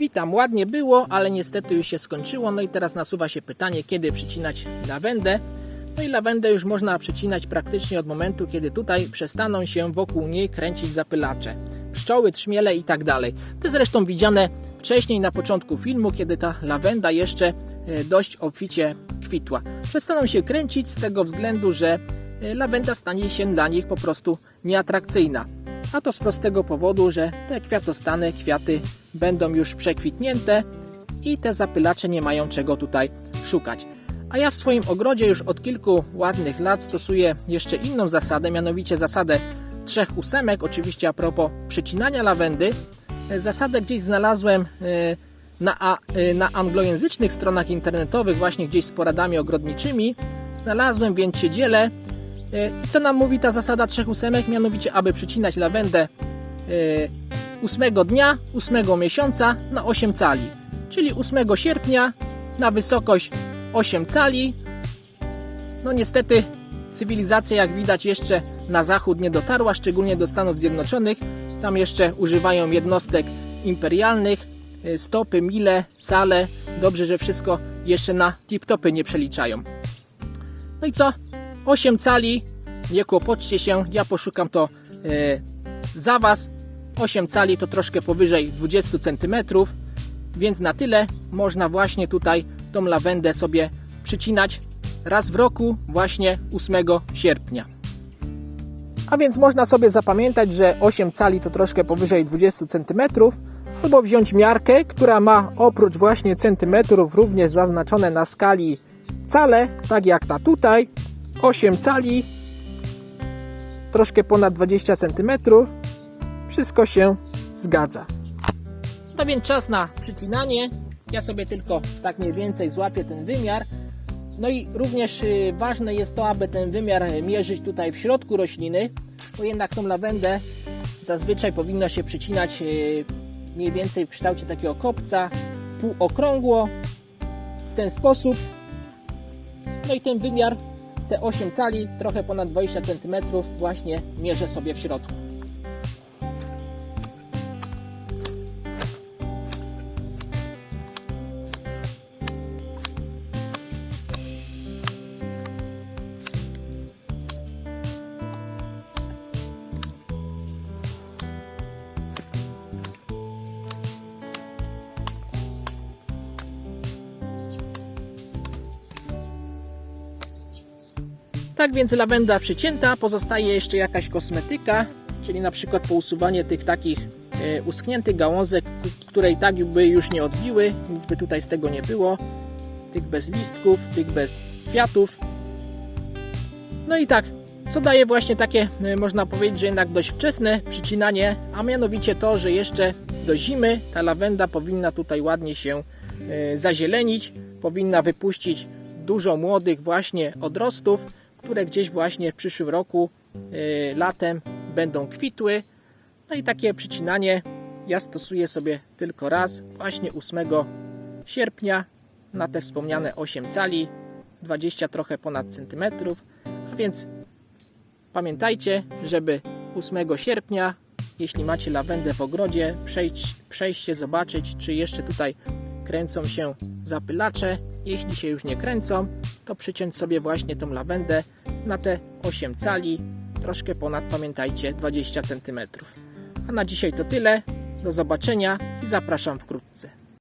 Witam, ładnie było, ale niestety już się skończyło. No i teraz nasuwa się pytanie, kiedy przycinać lawendę. No i lawendę już można przycinać praktycznie od momentu, kiedy tutaj przestaną się wokół niej kręcić zapylacze. Pszczoły, trzmiele i tak dalej. To zresztą widziane wcześniej na początku filmu, kiedy ta lawenda jeszcze e, dość obficie kwitła. Przestaną się kręcić z tego względu, że e, lawenda stanie się dla nich po prostu nieatrakcyjna. A to z prostego powodu, że te kwiatostany, kwiaty będą już przekwitnięte i te zapylacze nie mają czego tutaj szukać. A ja w swoim ogrodzie już od kilku ładnych lat stosuję jeszcze inną zasadę, mianowicie zasadę trzech ósemek, oczywiście a propos przycinania lawendy. E, Zasadę gdzieś znalazłem e, na, e, na anglojęzycznych stronach internetowych, właśnie gdzieś z poradami ogrodniczymi. Znalazłem, więc się dzielę. Co nam mówi ta zasada trzech ósemek? Mianowicie, aby przycinać lawendę ósmego dnia, ósmego miesiąca na 8 cali. Czyli 8 sierpnia na wysokość 8 cali. No niestety cywilizacja, jak widać, jeszcze na zachód nie dotarła, szczególnie do Stanów Zjednoczonych. Tam jeszcze używają jednostek imperialnych, e, stopy, mile, cale. Dobrze, że wszystko jeszcze na tip-topy nie przeliczają. No i co? 8 cali, nie kłopotcie się, ja poszukam to e, za Was. 8 cali to troszkę powyżej 20 cm, więc na tyle można właśnie tutaj tą lawendę sobie przycinać raz w roku, właśnie 8 sierpnia. A więc można sobie zapamiętać, że 8 cali to troszkę powyżej 20 cm, albo wziąć miarkę, która ma oprócz właśnie centymetrów również zaznaczone na skali cale, tak jak ta tutaj, 8 cali, troszkę ponad 20 cm. Wszystko się zgadza. No więc czas na przycinanie. Ja sobie tylko tak mniej więcej złapię ten wymiar. No i również y, ważne jest to, aby ten wymiar mierzyć tutaj w środku rośliny, bo jednak tą lawendę zazwyczaj powinno się przycinać y, mniej więcej w kształcie takiego kopca, półokrągło, w ten sposób. No i ten wymiar, te 8 cali, trochę ponad 20 cm właśnie mierzę sobie w środku. Tak więc lawenda przycięta, pozostaje jeszcze jakaś kosmetyka, czyli na przykład pousuwanie tych takich e, uschniętych gałązek, które i tak by już nie odbiły, nic by tutaj z tego nie było. Tych bez listków, tych bez kwiatów. No i tak, co daje właśnie takie, e, można powiedzieć, że jednak dość wczesne przycinanie, a mianowicie to, że jeszcze do zimy ta lawenda powinna tutaj ładnie się e, zazielenić, powinna wypuścić dużo młodych właśnie odrostów, które gdzieś właśnie w przyszłym roku e, latem będą kwitły. No i takie przycinanie ja stosuję sobie tylko raz, właśnie 8 sierpnia na te wspomniane 8 cali, 20 trochę ponad centymetrów, a więc Pamiętajcie, żeby 8 sierpnia, jeśli macie lawendę w ogrodzie, przejść, przejść się zobaczyć, czy jeszcze tutaj kręcą się zapylacze. Jeśli się już nie kręcą, to przyciąć sobie właśnie tą lawendę na te 8 cali, troszkę ponad, pamiętajcie, 20 cm. A na dzisiaj to tyle. Do zobaczenia i zapraszam wkrótce.